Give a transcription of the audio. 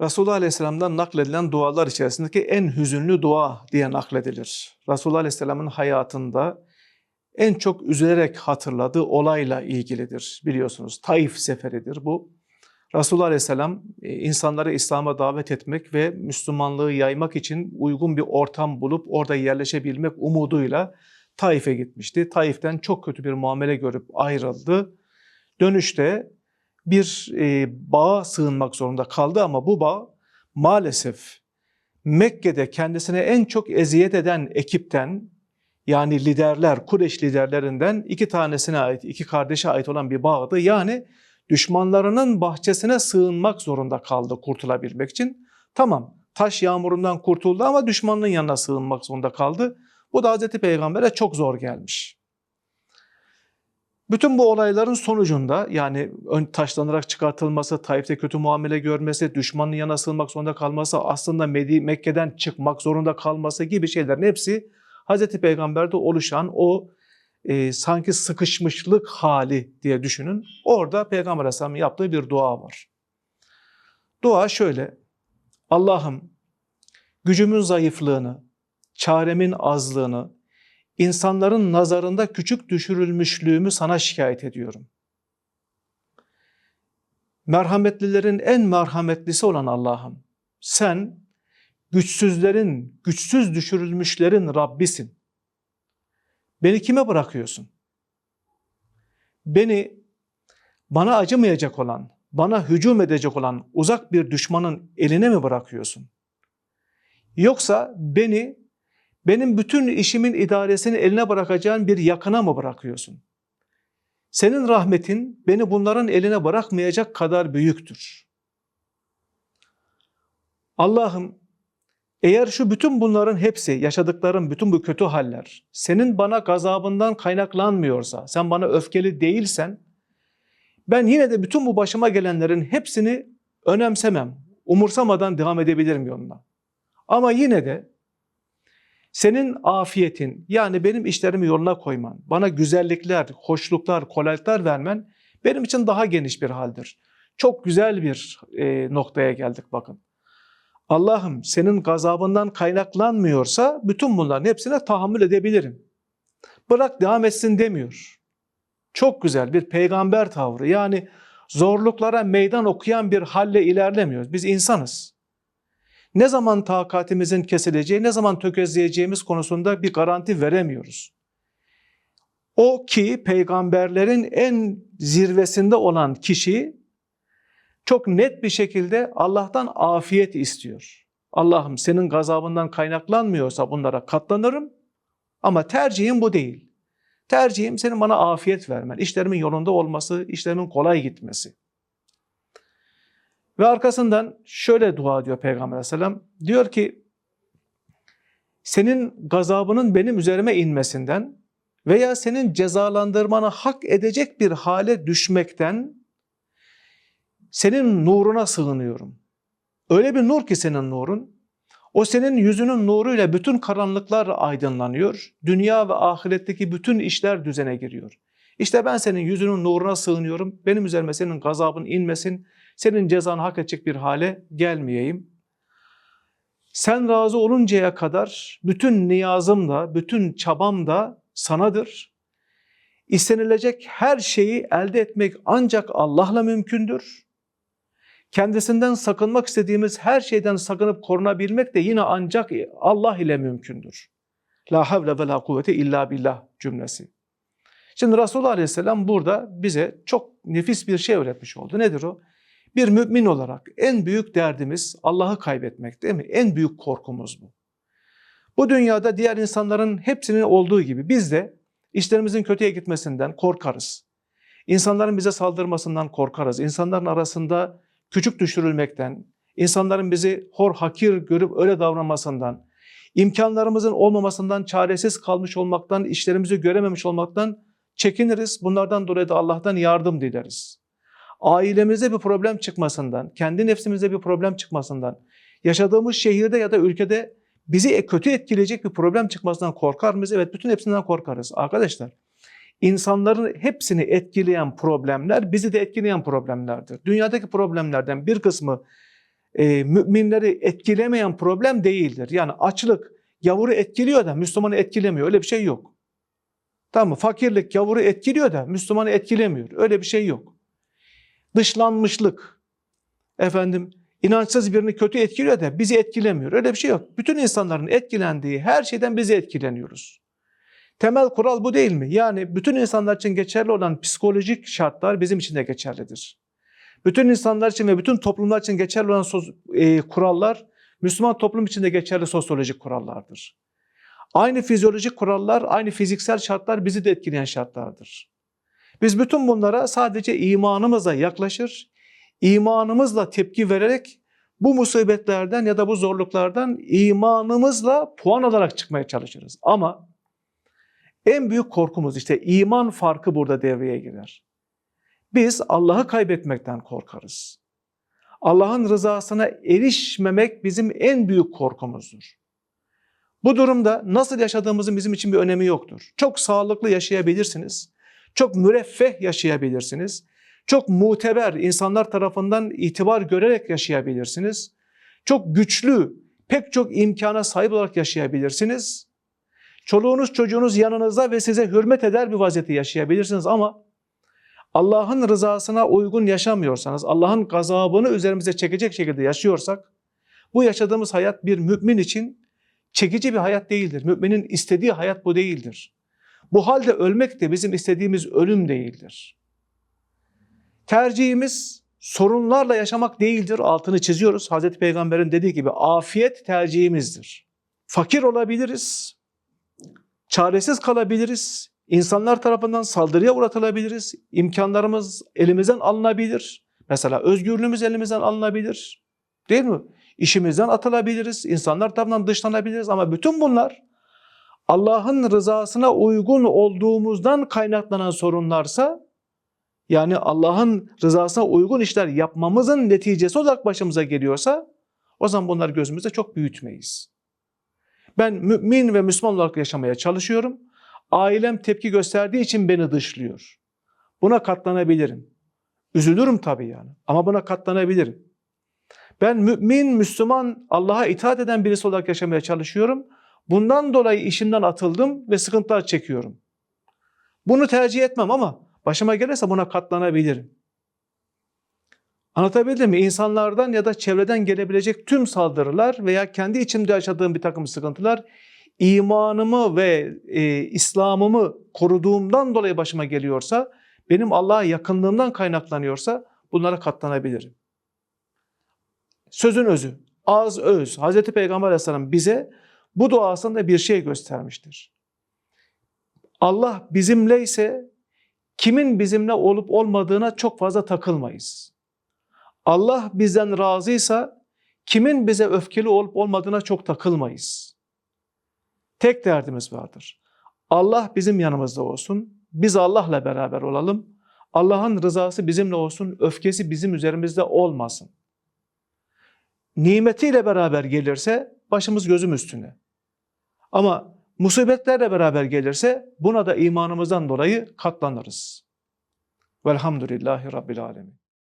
Resulullah Aleyhisselam'dan nakledilen dualar içerisindeki en hüzünlü dua diye nakledilir. Resulullah Aleyhisselam'ın hayatında en çok üzülerek hatırladığı olayla ilgilidir biliyorsunuz. Taif seferidir bu. Resulullah Aleyhisselam e, insanları İslam'a davet etmek ve Müslümanlığı yaymak için uygun bir ortam bulup orada yerleşebilmek umuduyla Taif'e gitmişti. Taif'ten çok kötü bir muamele görüp ayrıldı. Dönüşte bir e, bağa sığınmak zorunda kaldı ama bu bağ maalesef Mekke'de kendisine en çok eziyet eden ekipten yani liderler, Kureş liderlerinden iki tanesine ait, iki kardeşe ait olan bir bağdı. Yani düşmanlarının bahçesine sığınmak zorunda kaldı kurtulabilmek için. Tamam taş yağmurundan kurtuldu ama düşmanının yanına sığınmak zorunda kaldı. Bu da Hazreti Peygamber'e çok zor gelmiş. Bütün bu olayların sonucunda yani ön taşlanarak çıkartılması, Taif'te kötü muamele görmesi, düşmanın sığınmak zorunda kalması, aslında Medi Mekke'den çıkmak zorunda kalması gibi şeylerin hepsi Hazreti Peygamber'de oluşan o e, sanki sıkışmışlık hali diye düşünün. Orada Peygamber Aleyhisselam'ın yaptığı bir dua var. Dua şöyle, Allah'ım gücümün zayıflığını, çaremin azlığını, insanların nazarında küçük düşürülmüşlüğümü sana şikayet ediyorum. Merhametlilerin en merhametlisi olan Allah'ım, sen güçsüzlerin, güçsüz düşürülmüşlerin Rabbisin. Beni kime bırakıyorsun? Beni bana acımayacak olan, bana hücum edecek olan uzak bir düşmanın eline mi bırakıyorsun? Yoksa beni benim bütün işimin idaresini eline bırakacağın bir yakına mı bırakıyorsun? Senin rahmetin beni bunların eline bırakmayacak kadar büyüktür. Allah'ım eğer şu bütün bunların hepsi, yaşadıklarım, bütün bu kötü haller senin bana gazabından kaynaklanmıyorsa, sen bana öfkeli değilsen, ben yine de bütün bu başıma gelenlerin hepsini önemsemem, umursamadan devam edebilirim yoluna. Ama yine de senin afiyetin yani benim işlerimi yoluna koyman, bana güzellikler, hoşluklar, kolaylıklar vermen benim için daha geniş bir haldir. Çok güzel bir e, noktaya geldik bakın. Allah'ım senin gazabından kaynaklanmıyorsa bütün bunların hepsine tahammül edebilirim. Bırak devam etsin demiyor. Çok güzel bir peygamber tavrı. Yani zorluklara meydan okuyan bir halle ilerlemiyoruz. Biz insanız. Ne zaman takatimizin kesileceği, ne zaman tökezleyeceğimiz konusunda bir garanti veremiyoruz. O ki peygamberlerin en zirvesinde olan kişi çok net bir şekilde Allah'tan afiyet istiyor. Allah'ım senin gazabından kaynaklanmıyorsa bunlara katlanırım ama tercihim bu değil. Tercihim senin bana afiyet vermen, işlerimin yolunda olması, işlerimin kolay gitmesi. Ve arkasından şöyle dua ediyor Peygamber Aleyhisselam. Diyor ki senin gazabının benim üzerime inmesinden veya senin cezalandırmanı hak edecek bir hale düşmekten senin nuruna sığınıyorum. Öyle bir nur ki senin nurun. O senin yüzünün nuruyla bütün karanlıklar aydınlanıyor. Dünya ve ahiretteki bütün işler düzene giriyor. İşte ben senin yüzünün nuruna sığınıyorum. Benim üzerime senin gazabın inmesin. Senin cezanı hak edecek bir hale gelmeyeyim. Sen razı oluncaya kadar bütün niyazım da, bütün çabam da sanadır. İstenilecek her şeyi elde etmek ancak Allah'la mümkündür. Kendisinden sakınmak istediğimiz her şeyden sakınıp korunabilmek de yine ancak Allah ile mümkündür. La havle ve la kuvvete illa billah cümlesi. Şimdi Resulullah Aleyhisselam burada bize çok nefis bir şey öğretmiş oldu. Nedir o? Bir mümin olarak en büyük derdimiz Allah'ı kaybetmek değil mi? En büyük korkumuz bu. Bu dünyada diğer insanların hepsinin olduğu gibi biz de işlerimizin kötüye gitmesinden korkarız. İnsanların bize saldırmasından korkarız. İnsanların arasında küçük düşürülmekten, insanların bizi hor hakir görüp öyle davranmasından, imkanlarımızın olmamasından, çaresiz kalmış olmaktan, işlerimizi görememiş olmaktan çekiniriz. Bunlardan dolayı da Allah'tan yardım dileriz. Ailemizde bir problem çıkmasından, kendi nefsimizde bir problem çıkmasından, yaşadığımız şehirde ya da ülkede bizi kötü etkileyecek bir problem çıkmasından korkar mıyız? Evet, bütün hepsinden korkarız. Arkadaşlar, insanların hepsini etkileyen problemler bizi de etkileyen problemlerdir. Dünyadaki problemlerden bir kısmı e, müminleri etkilemeyen problem değildir. Yani açlık gavuru etkiliyor da Müslümanı etkilemiyor. Öyle bir şey yok. Tamam mı? Fakirlik gavuru etkiliyor da Müslümanı etkilemiyor. Öyle bir şey yok. Dışlanmışlık, efendim inançsız birini kötü etkiliyor da bizi etkilemiyor. Öyle bir şey yok. Bütün insanların etkilendiği her şeyden bizi etkileniyoruz. Temel kural bu değil mi? Yani bütün insanlar için geçerli olan psikolojik şartlar bizim için de geçerlidir. Bütün insanlar için ve bütün toplumlar için geçerli olan e, kurallar Müslüman toplum için de geçerli sosyolojik kurallardır. Aynı fizyolojik kurallar, aynı fiziksel şartlar bizi de etkileyen şartlardır. Biz bütün bunlara sadece imanımızla yaklaşır, imanımızla tepki vererek bu musibetlerden ya da bu zorluklardan imanımızla puan alarak çıkmaya çalışırız. Ama en büyük korkumuz işte iman farkı burada devreye girer. Biz Allah'ı kaybetmekten korkarız. Allah'ın rızasına erişmemek bizim en büyük korkumuzdur. Bu durumda nasıl yaşadığımızın bizim için bir önemi yoktur. Çok sağlıklı yaşayabilirsiniz. Çok müreffeh yaşayabilirsiniz. Çok muteber insanlar tarafından itibar görerek yaşayabilirsiniz. Çok güçlü, pek çok imkana sahip olarak yaşayabilirsiniz. Çoluğunuz çocuğunuz yanınızda ve size hürmet eder bir vaziyette yaşayabilirsiniz ama Allah'ın rızasına uygun yaşamıyorsanız, Allah'ın gazabını üzerimize çekecek şekilde yaşıyorsak, bu yaşadığımız hayat bir mümin için çekici bir hayat değildir. Müminin istediği hayat bu değildir. Bu halde ölmek de bizim istediğimiz ölüm değildir. Tercihimiz sorunlarla yaşamak değildir. Altını çiziyoruz. Hazreti Peygamber'in dediği gibi afiyet tercihimizdir. Fakir olabiliriz, çaresiz kalabiliriz, insanlar tarafından saldırıya uğratılabiliriz, imkanlarımız elimizden alınabilir. Mesela özgürlüğümüz elimizden alınabilir. Değil mi? İşimizden atılabiliriz, insanlar tarafından dışlanabiliriz ama bütün bunlar Allah'ın rızasına uygun olduğumuzdan kaynaklanan sorunlarsa yani Allah'ın rızasına uygun işler yapmamızın neticesi olarak başımıza geliyorsa o zaman bunları gözümüzde çok büyütmeyiz. Ben mümin ve Müslüman olarak yaşamaya çalışıyorum. Ailem tepki gösterdiği için beni dışlıyor. Buna katlanabilirim. Üzülürüm tabii yani ama buna katlanabilirim. Ben mümin, Müslüman, Allah'a itaat eden birisi olarak yaşamaya çalışıyorum. Bundan dolayı işimden atıldım ve sıkıntılar çekiyorum. Bunu tercih etmem ama başıma gelirse buna katlanabilirim. Anlatabildim mi? İnsanlardan ya da çevreden gelebilecek tüm saldırılar veya kendi içimde yaşadığım bir takım sıkıntılar imanımı ve e, İslam'ımı koruduğumdan dolayı başıma geliyorsa, benim Allah'a yakınlığımdan kaynaklanıyorsa bunlara katlanabilirim. Sözün özü, az öz. Hz. Peygamber Aleyhisselam bize bu duasında bir şey göstermiştir. Allah bizimleyse kimin bizimle olup olmadığına çok fazla takılmayız. Allah bizden razıysa kimin bize öfkeli olup olmadığına çok takılmayız. Tek derdimiz vardır. Allah bizim yanımızda olsun, biz Allah'la beraber olalım. Allah'ın rızası bizimle olsun, öfkesi bizim üzerimizde olmasın. Nimetiyle beraber gelirse başımız gözüm üstüne. Ama musibetlerle beraber gelirse buna da imanımızdan dolayı katlanırız. Velhamdülillahi Rabbil Alemin.